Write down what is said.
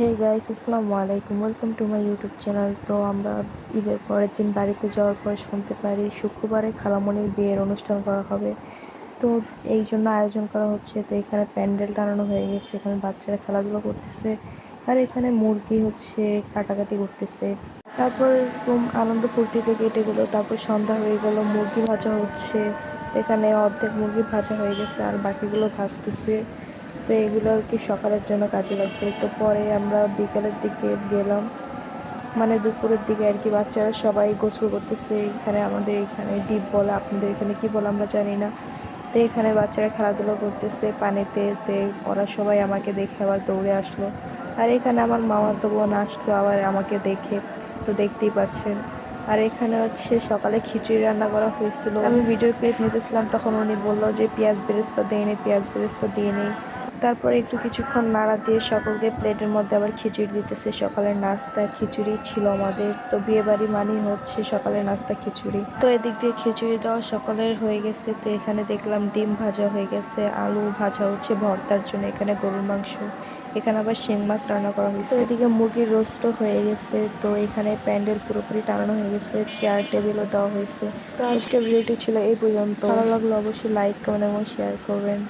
হে guys আসসালামু আলাইকুম। Welcome to my YouTube channel তো আমরা ঈদের পরের দিন বাড়িতে যাওয়ার পর শুনতে পারি শুক্রবারে খালামণির বিয়ের অনুষ্ঠান করা হবে। তো এই জন্য আয়োজন করা হচ্ছে। তো এখানে প্যান্ডেল টানানো হয়ে গেছে, এখানে বাচ্চারা খেলাধুলা করতেছে। আর এখানে মুরগি হচ্ছে কাটাকাটি করতেছে। তারপর এরকম আনন্দ ফুর্তিতে কেটে গেলো। তারপর সন্ধ্যা হয়ে গেল, মুরগি ভাজা হচ্ছে। এখানে অর্ধেক মুরগি ভাজা হয়ে গেছে আর বাকিগুলো ভাজতেছে। তো এগুলো আর কি সকালের জন্য কাজে লাগবে। তো পরে আমরা বিকালের দিকে গেলাম। মানে দুপুরের দিকে আর কি বাচ্চারা সবাই গোসল করতেছে। এখানে আমাদের এখানে ডিপ বলে, আপনাদের এখানে কি বলে আমরা জানি না। তো এখানে বাচ্চারা খেলাধুলো করতেছে, পানিতে, তে ওরা সবাই আমাকে দেখে আবার দৌড়ে আসলো। আর এখানে আমার মামা তো বোন আসলো আবার আমাকে দেখে, তো দেখতেই পাচ্ছেন। আর এখানে হচ্ছে সকালে খিচুড়ি রান্না করা হয়েছিল। আমি ভিডিও ক্লিপ নিতেছিলাম, তখন উনি বলল যে, পেঁয়াজ বেরেস্তা দিয়ে নেই পেঁয়াজ বেরেস্তা দিয়ে নেই। তারপরে একটু কিছুক্ষণ নাড়া দিয়ে সকলকে প্লেটের মধ্যে আবার খিচুড়ি দিতেছে। সকালের নাস্তা, খিচুড়ি ছিল আমাদের। তো বিয়ে বাড়ি মানেই হচ্ছে সকালের নাস্তা, খিচুড়ি। তো এদিক দিয়ে খিচুড়ি দেওয়া সকলের হয়ে গেছে। তো এখানে দেখলাম ডিম ভাজা হয়ে গেছে, আলু ভাজা হচ্ছে ভর্তার জন্য এখানে গরুর মাংস। এখানে আবার শিং মাছ রান্না করা হয়েছে। এদিকে মুরগির রোস্টও হয়ে গেছে। তো এখানে প্যান্ডেল পুরোপুরি টানানো হয়ে গেছে, চেয়ার, টেবিলও দেওয়া হয়েছে। তো আজকের ভিডিওটি ছিল এই পর্যন্ত। ভালো লাগল অবশ্যই লাইক, কমেন্ট এবং শেয়ার করবেন।